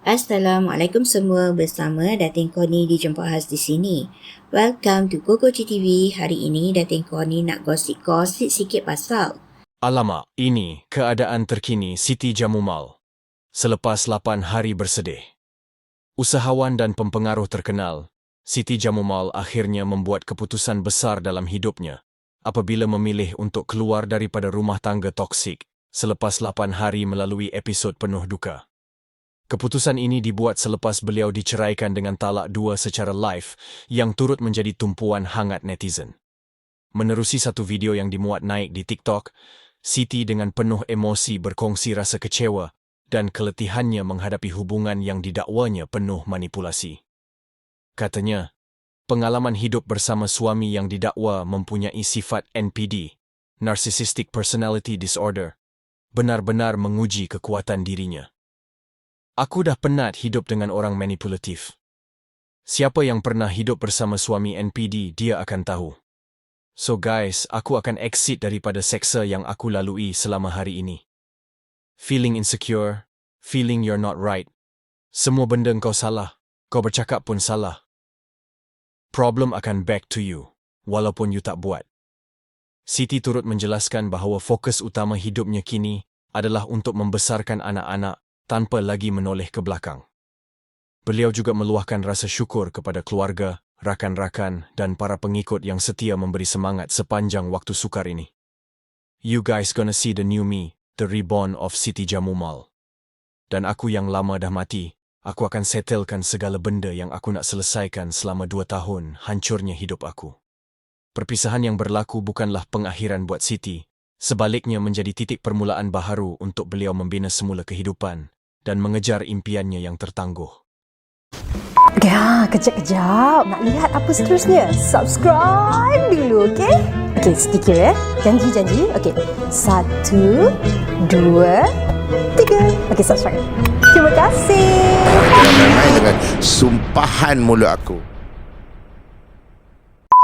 Assalamualaikum semua bersama Datin Koni di Jemput Khas di sini. Welcome to Koko TV. Hari ini Datin Koni nak gosip-gosip sikit pasal Alamak, ini keadaan terkini Siti Jamu Mall. Selepas 8 hari bersedih. Usahawan dan pempengaruh terkenal, Siti Jamu Mall akhirnya membuat keputusan besar dalam hidupnya apabila memilih untuk keluar daripada rumah tangga toksik selepas 8 hari melalui episod penuh duka. Keputusan ini dibuat selepas beliau diceraikan dengan talak dua secara live yang turut menjadi tumpuan hangat netizen. Menerusi satu video yang dimuat naik di TikTok, Siti dengan penuh emosi berkongsi rasa kecewa dan keletihannya menghadapi hubungan yang didakwanya penuh manipulasi. Katanya, pengalaman hidup bersama suami yang didakwa mempunyai sifat NPD, Narcissistic Personality Disorder, benar-benar menguji kekuatan dirinya. Aku dah penat hidup dengan orang manipulatif. Siapa yang pernah hidup bersama suami NPD, dia akan tahu. So guys, aku akan exit daripada seksa yang aku lalui selama hari ini. Feeling insecure, feeling you're not right. Semua benda kau salah, kau bercakap pun salah. Problem akan back to you, walaupun you tak buat. Siti turut menjelaskan bahawa fokus utama hidupnya kini adalah untuk membesarkan anak-anak tanpa lagi menoleh ke belakang. Beliau juga meluahkan rasa syukur kepada keluarga, rakan-rakan dan para pengikut yang setia memberi semangat sepanjang waktu sukar ini. You guys gonna see the new me, the reborn of Siti Jamumal. Dan aku yang lama dah mati, aku akan settlekan segala benda yang aku nak selesaikan selama dua tahun hancurnya hidup aku. Perpisahan yang berlaku bukanlah pengakhiran buat Siti, sebaliknya menjadi titik permulaan baharu untuk beliau membina semula kehidupan dan mengejar impiannya yang tertangguh. Ya, kejap-kejap. Nak lihat apa seterusnya? Subscribe dulu, okey? Okey, sedikit ya. Janji-janji. Okey. Satu, dua, tiga. Okey, subscribe. Terima kasih. Dengan sumpahan mulut aku.